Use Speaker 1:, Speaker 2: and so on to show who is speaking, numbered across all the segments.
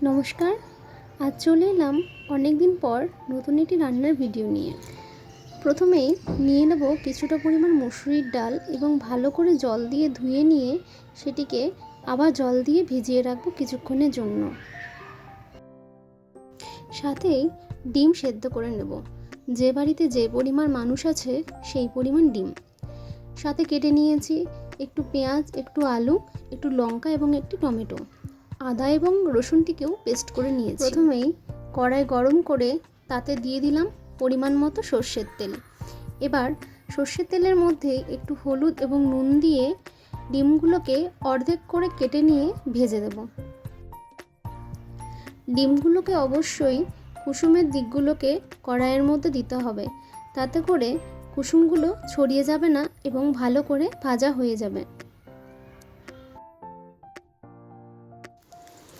Speaker 1: নমস্কার, আজ চলে এলাম অনেক দিন পর নতুন একটি রান্নার ভিডিও নিয়ে। প্রথমেই নিয়ে নেব কিছুটা পরিমাণ মসুরির ডাল এবং ভালো করে জল দিয়ে ধুয়ে নিয়ে সেটিকে আবার জল দিয়ে ভিজিয়ে রাখব কিছুক্ষণের জন্য। সাথেই ডিম সেদ্ধ করে নেব। যে বাড়িতে যে পরিমাণ মানুষ আছে সেই পরিমাণ ডিম। সাথে কেটে নিয়েছি একটু পেঁয়াজ, একটু আলু, একটু লঙ্কা এবং একটি টমেটো। আদা এবং রসুনটিকেও পেস্ট করে নিয়েছি। প্রথমেই কড়াই গরম করে তাতে দিয়ে দিলাম পরিমাণ মতো সর্ষের তেল। এবার সর্ষের তেলের মধ্যে একটু হলুদ এবং নুন দিয়ে ডিমগুলোকে অর্ধেক করে কেটে নিয়ে ভেজে দেব। ডিমগুলোকে অবশ্যই কুসুমের দিকগুলোকে কড়াইয়ের মধ্যে দিতে হবে। তাতে করে কুসুমগুলো ছড়িয়ে যাবে না এবং ভালো করে ভাজা হয়ে যাবে।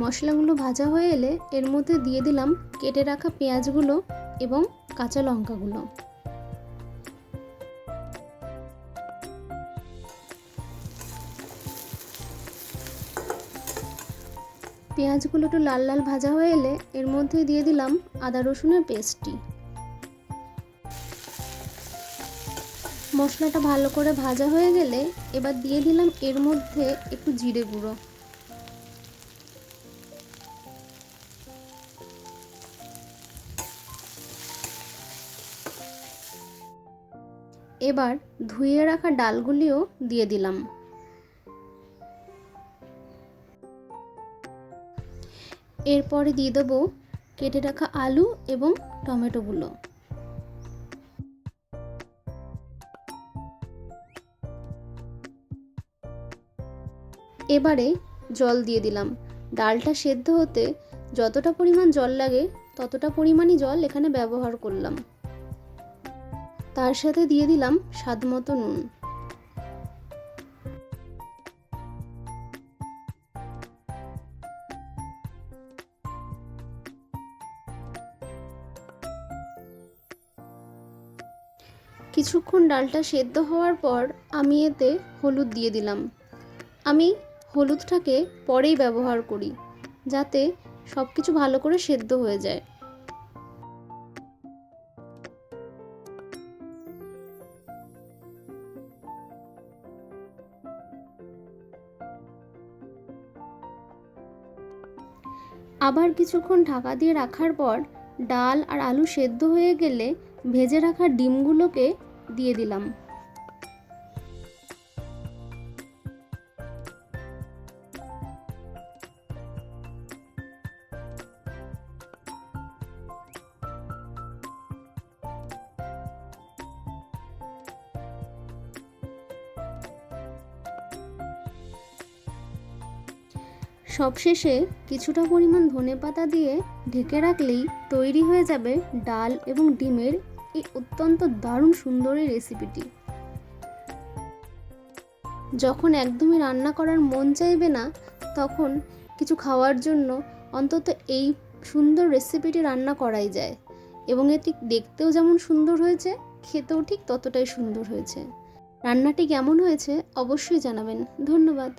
Speaker 1: মশলাগুলো ভাজা হয়ে এলে এর মধ্যে দিয়ে দিলাম কেটে রাখা পেঁয়াজগুলো এবং কাঁচা লঙ্কাগুলো। পেঁয়াজগুলো একটু লাল লাল ভাজা হয়ে এলে এর মধ্যে দিয়ে দিলাম আদা রসুনের পেস্টটি। মশলাটা ভালো করে ভাজা হয়ে গেলে এবার দিয়ে দিলাম এর মধ্যে একটু জিরে গুঁড়ো। এবার ধুয়ে রাখা ডালগুলিও দিয়ে দিলাম। এরপরে দিয়ে দেবো কেটে রাখা আলু এবং টমেটোগুলো এবারে জল দিয়ে দিলাম। ডালটা সেদ্ধ হতে যতটা পরিমাণ জল লাগে ততটা পরিমাণই জল এখানে ব্যবহার করলাম। তার সাথে দিয়ে দিলাম স্বাদ মতো নুন। কিছুক্ষণ ডালটা সেদ্ধ হওয়ার পর আমি এতে হলুদ দিয়ে দিলাম। আমি হলুদটাকে পরেই ব্যবহার করি, যাতে সব কিছু ভালো করে সেদ্ধ হয়ে যায়। আবার কিছুক্ষণ ঢাকা দিয়ে রাখার পর ডাল আর আলু সেদ্ধ হয়ে গেলে ভেজে রাখা ডিমগুলোকে দিয়ে দিলাম। সবশেষে কিছুটা পরিমাণ ধনে পাতা দিয়ে ঢেকে রাখলেই তৈরি হয়ে যাবে ডাল এবং ডিমের এই অত্যন্ত দারুণ সুন্দর রেসিপিটি। যখন একদমই রান্না করার মন চাইবে না, তখন কিছু খাওয়ার জন্য অন্তত এই সুন্দর রেসিপিটি রান্না করাই যায় এবং এটি দেখতেও যেমন সুন্দর হয়েছে, খেতেও ঠিক ততটাই সুন্দর হয়েছে। রান্নাটি কেমন হয়েছে অবশ্যই জানাবেন। ধন্যবাদ।